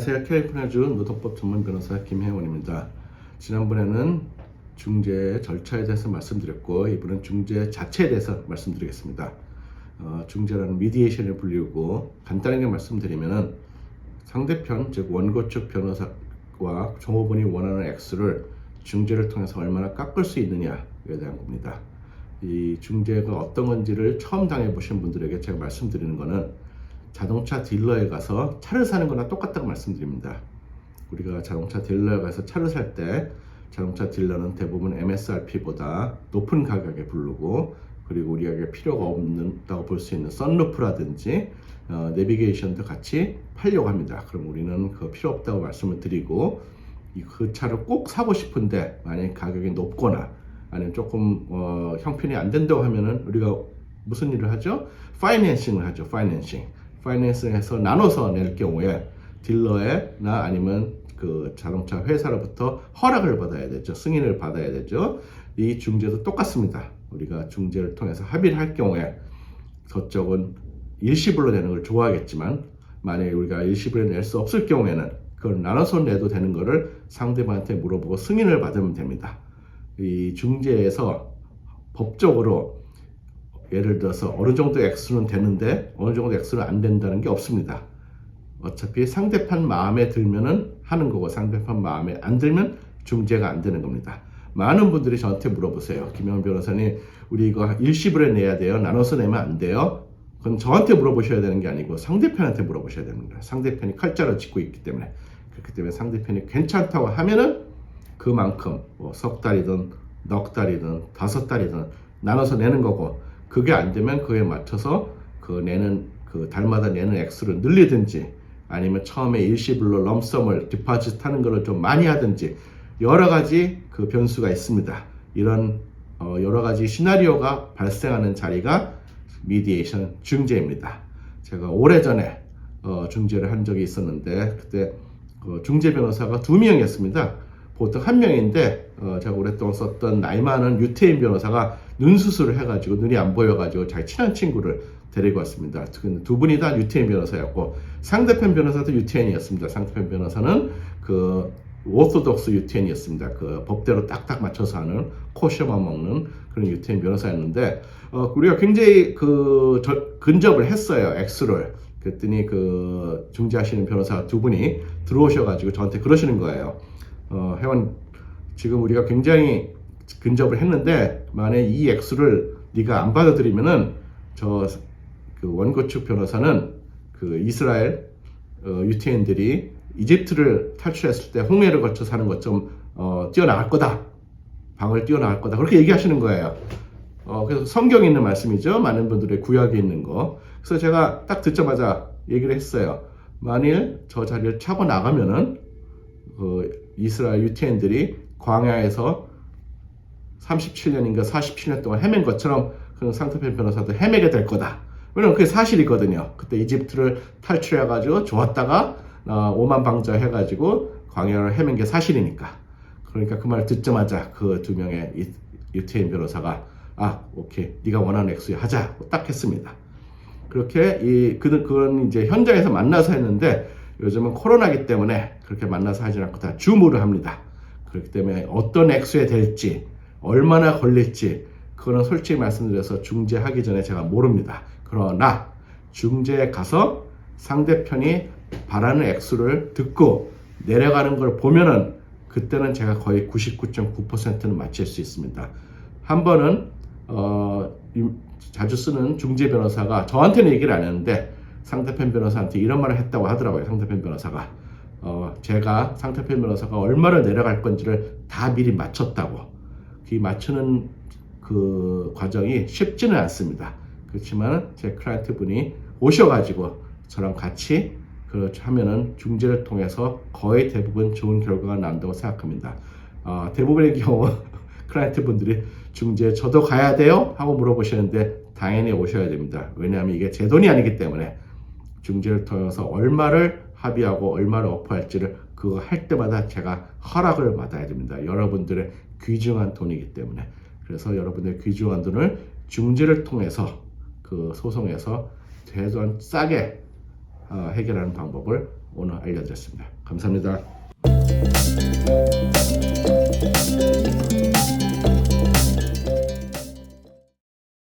안녕하세요. 캘리포니아주 노동법 전문 변호사 김혜원입니다. 지난번에는 중재 절차에 대해서 말씀드렸고 이번엔 중재 자체에 대해서 말씀드리겠습니다. 어, 중재라는 미디에이션을 불리우고 간단하게 말씀드리면은 상대편 즉 원고 측 변호사와 정호분이 원하는 액수를 중재를 통해서 얼마나 깎을 수 있느냐에 대한 겁니다. 이 중재가 어떤 건지를 처음 당해 보신 분들에게 제가 말씀드리는 거는 자동차 딜러에 가서 차를 사는 거나 똑같다고 말씀드립니다. 우리가 자동차 딜러에 가서 차를 살 때 자동차 딜러는 대부분 MSRP보다 높은 가격에 부르고 그리고 우리에게 필요가 없다고 볼 수 있는 썬루프라든지 어, 내비게이션도 같이 팔려고 합니다. 그럼 우리는 그 필요 없다고 말씀을 드리고 이- 그 차를 꼭 사고 싶은데 만약 가격이 높거나 아니면 조금 어, 형편이 안 된다고 하면은 우리가 무슨 일을 하죠? 파이낸싱을 하죠. 파이낸싱. 파이낸싱해서 나눠서 낼 경우에 딜러에나 아니면 그 자동차 회사로부터 허락을 받아야 되죠. 승인을 받아야 되죠. 이 중재도 똑같습니다. 우리가 중재를 통해서 합의를 할 경우에 저쪽은 일시불로 내는 걸 좋아하겠지만 만약에 우리가 일시불에 낼 수 없을 경우에는 그걸 나눠서 내도 되는 거를 상대방한테 물어보고 승인을 받으면 됩니다. 이 중재에서 법적으로 예를 들어서 어느 정도 액수는 되는데 어느 정도 액수는 안 된다는 게 없습니다. 어차피 상대편 마음에 들면은 하는 거고 상대편 마음에 안 들면 중재가 안 되는 겁니다. 많은 분들이 저한테 물어보세요. 김영 변호사님, 우리 이거 일시불에 내야 돼요? 나눠서 내면 안 돼요? 그건 저한테 물어보셔야 되는 게 아니고 상대편한테 물어보셔야 거예요. 상대편이 칼자를 짚고 있기 때문에. 그렇기 때문에 상대편이 괜찮다고 하면은 그만큼 뭐 석 달이든 넉 달이든 다섯 달이든 나눠서 내는 거고 그게 안 되면 그에 맞춰서 그 내는 그 달마다 내는 액수를 늘리든지 아니면 처음에 일시불로 럼썸을 디파짓 하는 거를 좀 많이 하든지 여러 가지 그 변수가 있습니다. 이런 어, 여러 가지 시나리오가 발생하는 자리가 미디에이션 중재입니다. 제가 오래전에 어, 중재를 한 적이 있었는데 그때 그 중재 변호사가 두 명이었습니다. 보통 한 명인데 어, 제가 오랫동안 썼던 나이 많은 유태인 변호사가 눈 수술을 해가지고 눈이 안 보여가지고 자기 친한 친구를 데리고 왔습니다. 두, 두 분이 다 유태인 변호사였고 상대편 변호사도 유태인이었습니다. 상대편 변호사는 그 오토독스 유태인이었습니다. 그 법대로 딱딱 맞춰서 하는 코셔만 먹는 그런 유태인 변호사였는데 어, 우리가 굉장히 그 저- 근접을 했어요. 액수를. 그랬더니 그 중재하시는 변호사 두 분이 들어오셔가지고 저한테 그러시는 거예요. 어, 회원 지금 우리가 굉장히 근접을 했는데 만약 이 액수를 네가 안 받아들이면은 저 그 원고 측 변호사는 그 이스라엘 어, 유태인들이 이집트를 탈출했을 때 홍해를 거쳐 사는 것좀 어, 뛰어나갈 거다. 방을 뛰어나갈 거다. 그렇게 얘기하시는 거예요. 어, 그래서 성경에 있는 말씀이죠. 많은 분들의 구약에 있는 거. 그래서 제가 딱 듣자마자 얘기를 했어요. 만일 저 자리를 차고 나가면은 그 이스라엘 유태인들이 광야에서 37년인가 47년 동안 헤맨 것처럼 그 상태편 변호사도 헤매게 될 거다. 왜냐면 그게 사실이거든요. 그때 이집트를 탈출해가지고 좋았다가 어, 오만 방자 해가지고 광야를 헤맨 게 사실이니까. 그러니까 그 말 듣자마자 그 두 명의 이- 유태인 변호사가 아 오케이 네가 원하는 액수에 하자 딱 했습니다. 그렇게 이 그는 그건 이제 현장에서 만나서 했는데 요즘은 코로나기 때문에 그렇게 만나서 하지 않고 다 줌으로 합니다. 그렇기 때문에 어떤 액수에 될지 얼마나 걸릴지 그거는 솔직히 말씀드려서 중재하기 전에 제가 모릅니다. 그러나 중재에 가서 상대편이 바라는 액수를 듣고 내려가는 걸 보면은 그때는 제가 거의 99.9%는 맞힐 수 있습니다. 한 번은 어, 이- 자주 쓰는 중재 변호사가 저한테는 얘기를 안 했는데 상대편 변호사한테 이런 말을 했다고 하더라고요. 상대편 변호사가 어, 제가 상대편 변호사가 얼마를 내려갈 건지를 다 미리 맞췄다고. 그 맞추는 그 과정이 쉽지는 않습니다. 그렇지만 제 클라이언트 분이 오셔가지고 저랑 같이 그 하면은 중재를 통해서 거의 대부분 좋은 결과가 난다고 생각합니다. 어, 대부분의 경우 클라이언트 분들이 중재 저도 가야 돼요? 하고 물어보시는데 당연히 오셔야 됩니다. 왜냐하면 이게 제 돈이 아니기 때문에 중재를 통해서 얼마를 합의하고 얼마를 어퍼할지를 그거 할 때마다 제가 허락을 받아야 됩니다. 여러분들의 귀중한 돈이기 때문에 그래서 여러분의 귀중한 돈을 중재를 통해서 그 소송에서 최소한 싸게 어, 해결하는 방법을 오늘 알려드렸습니다. 감사합니다.